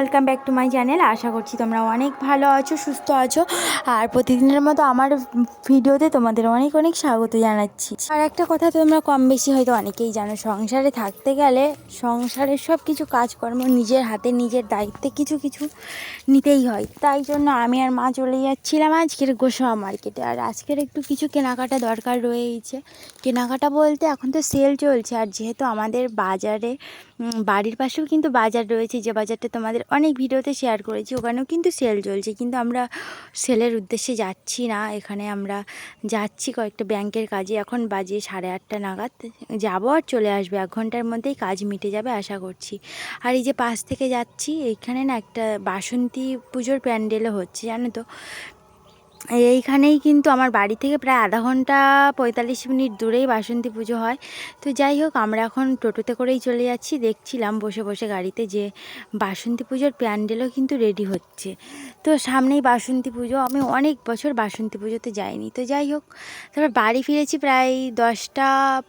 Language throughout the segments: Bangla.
Welcome back to my channel আশা করছি তোমরা অনেক ভালো আছো, সুস্থ আছো। আর প্রতিদিনের মতো আমার ভিডিওতে তোমাদের অনেক অনেক স্বাগত জানাচ্ছি। আর একটা কথা তোমরা কম বেশি হয়তো অনেকেই জানো, সংসারে থাকতে গেলে সংসারের সব কিছু কাজকর্ম নিজের হাতে, নিজের দায়িত্বে কিছু কিছু নিতেই হয়। তাই জন্য আমি আর মা চলে যাচ্ছিলাম আজকের গোসা মার্কেটে। আর আজকের একটু কিছু কেনাকাটা দরকার রয়েছে। কেনাকাটা বলতে এখন তো সেল চলছে। আর যেহেতু আমাদের বাজারে বাড়ির পাশেও কিন্তু বাজার রয়েছে। যে বাজারটা তোমাদের অনেক ভিডিওতে শেয়ার করেছি, ওখানেও কিন্তু সেল চলছে। কিন্তু আমরা সেলের উদ্দেশ্যে যাচ্ছি না। এখানে আমরা যাচ্ছি কয়েকটা ব্যাংকের কাজে। এখন বাজে সাড়ে আটটা নাগাদ। যাব আর চলে আসবে। এক ঘণ্টার মধ্যেই কাজ মিটে যাবে আশা করছি। আর এই যে পাশ থেকে যাচ্ছি এইখানে না একটা বাসন্তী পুজোর প্যান্ডেলও হচ্ছে, জানো তো? এইখানেই কিন্তু আমার বাড়ি থেকে প্রায় আধা ঘণ্টা পঁয়তাল্লিশ মিনিট দূরেই বাসন্তী পুজো হয়। তো যাই হোক, আমরা এখন টোটোতে করেই চলে যাচ্ছি। দেখছিলাম বসে বসে গাড়িতে যে বাসন্তী পুজোর প্যান্ডেলও কিন্তু রেডি হচ্ছে। তো সামনেই বাসন্তী পুজো। আমি অনেক বছর বাসন্তী পুজোতে যাইনি। তো যাই হোক, তারপর বাড়ি ফিরেছি প্রায় দশটা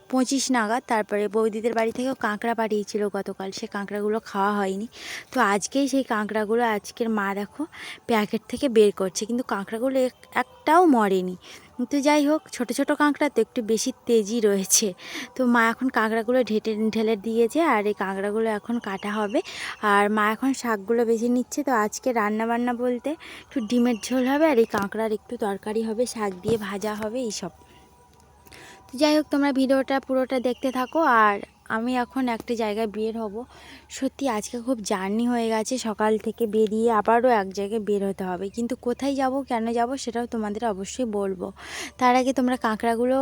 পঁচিশ নাগাদ। তারপরে বৌদিদের বাড়ি থেকেও কাঁকড়া পাঠিয়েছিল গতকাল। সে কাঁকড়াগুলো খাওয়া হয়নি। তো আজকেই সেই কাঁকড়াগুলো আজকের মা দেখো প্যাকেট থেকে বের করছে। কিন্তু কাঁকড়াগুলো একটাও মরেনি। তো যাই হোক, ছোট ছোট কাঁকড়া তো একটু বেশি তেজি রয়েছে। তো মা এখন কাঁকড়াগুলো ঢেটে, ঢেলে দিয়েছে আর এই কাঁকড়াগুলো এখন কাটা হবে। আর মা এখন শাকগুলো বেছে নিচ্ছে। তো আজকে রান্না বান্না বলতে একটু ডিমের ঝোল হবে আর এই কাঁকড়ার একটু তরকারি হবে, শাক দিয়ে ভাজা হবে, এইসব। তো যাই হোক, তোমরা ভিডিওটা পুরোটা দেখতে থাকো। আর আমি এখন একটা জায়গায় বের হব। সত্যি আজকে খুব জার্নি হয়ে গেছে, সকাল থেকে বেরিয়ে আবারও এক জায়গায় বের হতে হবে। কিন্তু কোথায় যাব, কেন যাব সেটাও তোমাদের অবশ্যই বলব। তার আগে তোমরা কাঁকড়াগুলো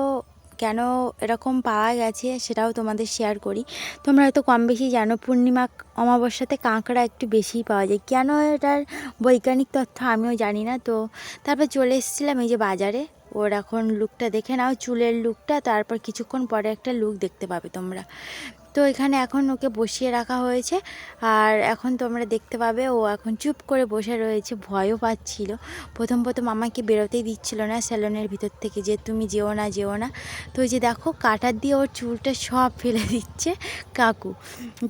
কেন এরকম পাওয়া গেছে সেটাও তোমাদের শেয়ার করি। তোমরা হয়তো কম বেশি জানো, পূর্ণিমা অমাবস্যাতে কাঁকড়া একটু বেশিই পাওয়া যায়। কেন এটার বৈজ্ঞানিক তথ্য আমিও জানি না, তো তারপর চলে এসেছিলাম এই যে বাজারে। ওর এখন লুকটা দেখে নাও, চুলের লুকটা তারপর কিছুক্ষণ পরে একটা লুক দেখতে পাবে তোমরা। তো এখানে এখন ওকে বসিয়ে রাখা হয়েছে, আর এখন তোমরা দেখতে পাবে ও এখন চুপ করে বসে রয়েছে, ভয়ও পাচ্ছিল। প্রথম প্রথম আমাকে বেরোতেই দিচ্ছিল না স্যালনের ভিতর থেকে যে তুমি যেও না যেও না। তো যে দেখো, কাটার দিয়ে ওর চুলটা সব ফেলে দিচ্ছে কাকু।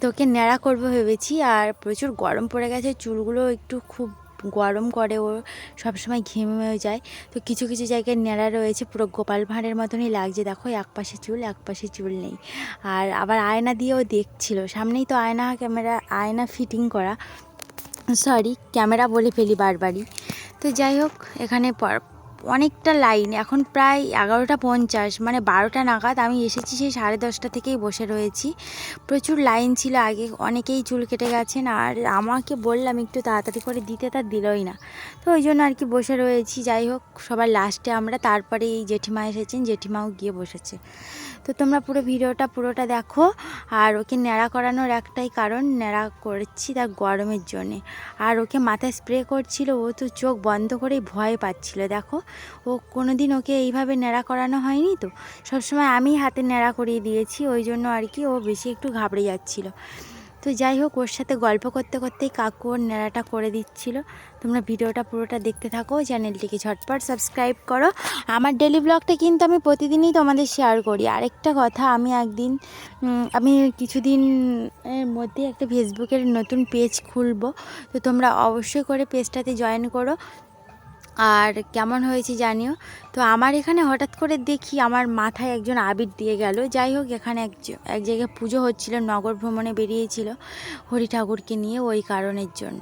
তোকে ন্যাড়া করব ভেবেছি, আর প্রচুর গরম পড়ে গেছে, চুলগুলো একটু খুব গরম করে, ও সবসময় ঘেমে যায়। তো কিছু কিছু জায়গায় ন্যাড়া রয়েছে, পুরো গোপাল ভাঁড়ের মতনই লাগছে। দেখো, এক পাশে চুল, এক পাশে চুল নেই। আর আবার আয়না দিয়েও দেখছিল। সামনেই তো আয়না, ক্যামেরা, আয়না ফিটিং করা। সরি ক্যামেরা বলে ফেলি বারবারই। তো যাই হোক, এখানে অনেকটা লাইন, এখন প্রায় এগারোটা পঞ্চাশ মানে বারোটা নাগাদ আমি এসেছি সেই সাড়ে দশটা থেকেই বসে রয়েছি। প্রচুর লাইন ছিল আগে, অনেকেই চুল কেটে গেছেন আর আমাকে বললাম একটু তাড়াতাড়ি করে দিতে তার দিলই না। তো ওই জন্য আর কি বসে রয়েছি, যাই হোক, সবার লাস্টে আমরা তারপরে এই জেঠিমা এসেছেন, জেঠিমাও গিয়ে বসেছে। তো তোমরা পুরো ভিডিওটা পুরোটা দেখো, আর ওকে ন্যাড়া করানোর একটাই কারণ, ন্যাড়া করছি তার গরমের জন্যে। আর ওকে মাথায় স্প্রে করছিল, ও তো চোখ বন্ধ করেই ভয় পাচ্ছিল, দেখো। ও কোনো দিন ওকে এইভাবে ন্যাড়া করানো হয়নি তো? সবসময় আমি হাতে ন্যাড়া করিয়ে দিয়েছি, ওই জন্য আর কি ও বেশি একটু ঘাবড়ে যাচ্ছিল। তো যাই হোক, ওর সাথে গল্প করতে করতেই কাকু ওর নেড়াটা করে দিচ্ছিল। তোমরা ভিডিওটা পুরোটা দেখতে থাকো, চ্যানেলটিকে ঝটপট সাবস্ক্রাইব করো। আমার ডেলি ব্লগটা কিন্তু আমি প্রতিদিনই তোমাদের শেয়ার করি। আরেকটা কথা, আমি একদিন আমি কিছুদিন এর মধ্যে একটা ফেসবুকের নতুন পেজ খুলবো। তো তোমরা অবশ্যই করে পেজটাতে জয়েন করো। আর কেমন হয়েছে জানিও? তো আমার এখানে হঠাৎ করে দেখি আমার মাথায় একজন আবির দিয়ে গেল। যাই হোক, এখানে এক এক জায়গায় পুজো হচ্ছিল, নগর ভ্রমণে বেরিয়েছিল হরি ঠাকুরকে নিয়ে ওই কারণের জন্য।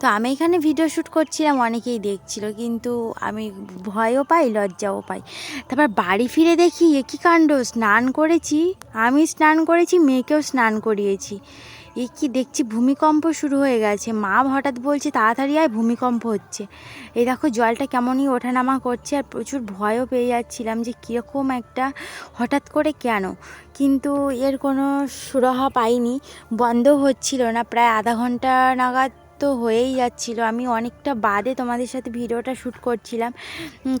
তো আমি এখানে ভিডিও শ্যুট করছিলাম, অনেকেই দেখছিল, কিন্তু আমি ভয়ও পাই, লজ্জাও পাই। তারপর বাড়ি ফিরে দেখি, এ কী কাণ্ড? স্নান করেছি, আমি স্নান করেছি, মেয়েকেও স্নান করিয়েছি। এ কি দেখছি ভূমিকম্প শুরু হয়ে গেছে। মা হঠাৎ বলছে, তাড়াতাড়ি আয়, ভূমিকম্প হচ্ছে। এই দেখো জলটা কেমনই ওঠানামা করছে আর প্রচুর ভয়ও পেয়ে যাচ্ছিলাম যে কীরকম একটা, হঠাৎ করে কেন? কিন্তু এর কোনো সুরাহা পাইনি বন্ধ হচ্ছিল না। প্রায় আধা ঘণ্টা নাগাদ তো হয়েই যাচ্ছিল। আমি অনেকটা বাদে তোমাদের সাথে ভিডিওটা শ্যুট করছিলাম।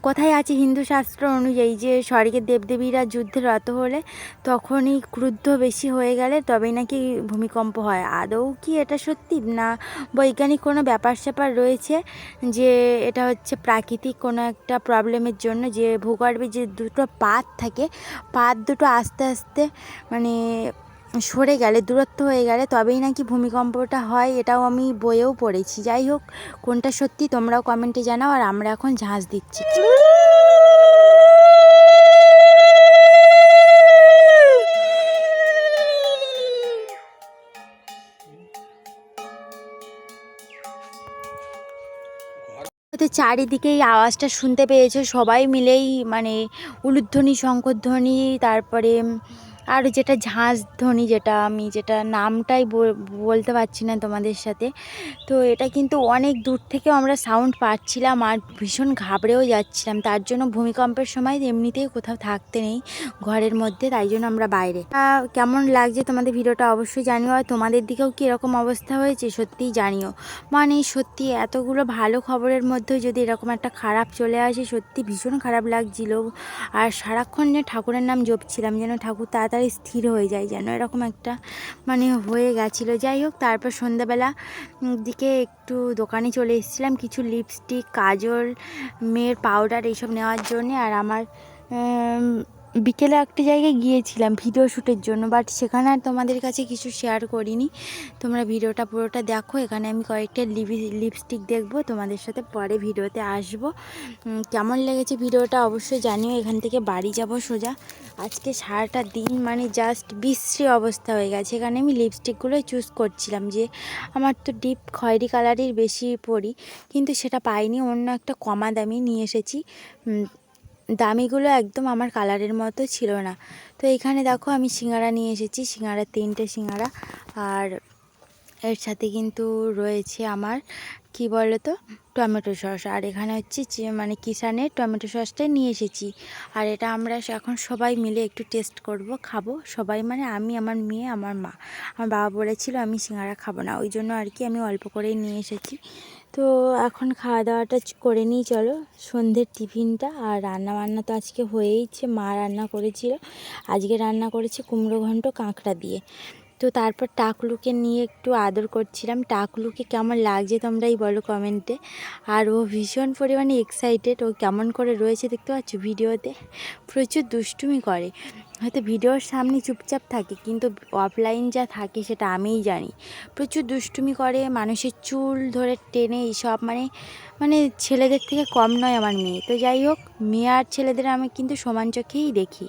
কোথায় আছে হিন্দু শাস্ত্র অনুযায়ী যে স্বর্গের দেবদেবীরা যুদ্ধে রত হলে তখনই ক্রুদ্ধ বেশি হয়ে গেলে তবেই নাকি ভূমিকম্প হয়। আদৌ কি এটা সত্যি না বৈজ্ঞানিক কোনো ব্যাপার স্যাপার রয়েছে যে এটা হচ্ছে প্রাকৃতিক কোনো একটা প্রবলেমের জন্য যে ভূগর্ভে যে দুটো পাত থাকে, পাত দুটো আস্তে আস্তে মানে সরে গেলে, দূরত্ব হয়ে গেলে তবেই নাকি ভূমিকম্পটা হয়, এটাও আমি বইয়েও পড়েছি। যাই হোক, কোনটা সত্যি তোমরাও কমেন্টে জানাও আর আমরা এখন ঝাঁজ দিচ্ছি। তো চারিদিকে এই আওয়াজটা শুনতে পেয়েছ, সবাই মিলেই মানে উলুধ্বনি, শঙ্করধ্বনি, তারপরে আর যেটা ঝাঁঝ ধ্বনি যেটা আমি যেটা নামটাই বল- বলতে পারছি না তোমাদের সাথে। তো এটা কিন্তু অনেক দূর থেকেও আমরা সাউন্ড পাচ্ছিলাম আর ভীষণ ঘাবড়েও যাচ্ছিলাম। তার জন্য ভূমিকম্পের সময় এমনিতেই কোথাও থাকতে নেই ঘরের মধ্যে, তাই জন্য আমরা বাইরে। কেমন লাগছে তোমাদের ভিডিওটা অবশ্যই জানিও। আর তোমাদের দিকেও কী এরকম অবস্থা হয়েছে সত্যিই জানিও। মানে সত্যি এতগুলো ভালো খবরের মধ্যেও যদি এরকম একটা খারাপ চলে আসে, সত্যি ভীষণ খারাপ লাগছিল। আর সারাক্ষণ যে ঠাকুরের নাম জপছিলাম, যেন ঠাকুর তাড়াতাড়ি স্থির হয়ে যায় যেন, এরকম একটা মানে হয়ে গেছিল। যাই হোক, তারপর সন্ধ্যাবেলা দিকে একটু দোকানে চলে এসেছিলাম কিছু লিপস্টিক কাজল, মেয়ের পাউডার এইসব নেওয়ার জন্যে। আর আমার বিকেলে একটা জায়গায় গিয়েছিলাম ভিডিও শ্যুটের জন্য বাট সেখানে আর তোমাদের কাছে কিছু শেয়ার করিনি। তোমরা ভিডিওটা পুরোটা দেখো, এখানে আমি কয়েকটা লিপস্টিক দেখব, তোমাদের সাথে পরে ভিডিওতে আসব। কেমন লেগেছে ভিডিওটা অবশ্যই জানিও, এখান থেকে বাড়ি যাব সোজা। আজকে সারাটা দিন মানে জাস্ট বিশ্রী অবস্থা হয়ে গেছে। এখানে আমি লিপস্টিকগুলো চুজ করছিলাম যে, আমার তো ডিপ খয়েরি কালারের বেশি পরি, কিন্তু সেটা পাইনি, অন্য একটা কমা দামি নিয়ে এসেছি। দামিগুলো একদম আমার কালারের মতো ছিল না। তো এখানে দেখো আমি সিঙ্গারা নিয়ে এসেছি, সিঙ্গারা, তিনটে সিঙ্গারা। আর এর সাথে কিন্তু রয়েছে আমার, কি বলো তো টমেটো সস। আর এখানে হচ্ছে মানে কিষানের টমেটো সসটাই নিয়ে এসেছি। আর এটা আমরা এখন সবাই মিলে একটু টেস্ট করব, খাব। সবাই মানে আমি, আমার মেয়ে, আমার মা। আমার বাবা বলেছিল আমি সিঙ্গারা খাব না। ওই জন্য আর কি আমি অল্প করেই নিয়ে এসেছি। তো এখন খাওয়া দাওয়াটা করে নিই, চলো। সন্ধ্যের টিফিনটা, আর রান্না বান্না তো আজকে হয়েইছে মা রান্না করেছিল। আজকে রান্না করেছে কুমড়ো ঘন্ট কাঁকড়া দিয়ে। তো তারপর টাকলুকে নিয়ে একটু আদর করছিলাম। টাকলুকে কেমন লাগছে তোমরাই বলো কমেন্টে। আর ও ভীষণ পরিমাণে এক্সাইটেড ও কেমন করে রয়েছে দেখতে পাচ্ছ ভিডিওতে? প্রচুর দুষ্টুমি করে। হয়তো ভিডিওর সামনে চুপচাপ থাকে, কিন্তু অফলাইন যা থাকে সেটা আমিই জানি। প্রচুর দুষ্টুমি করে, মানুষের চুল ধরে টেনে এইসব মানে মানে ছেলেদের থেকে কম নয় আমার মেয়ে। তো যাই হোক, মেয়ে আর ছেলেদের আমি কিন্তু সমান চোখেই দেখি।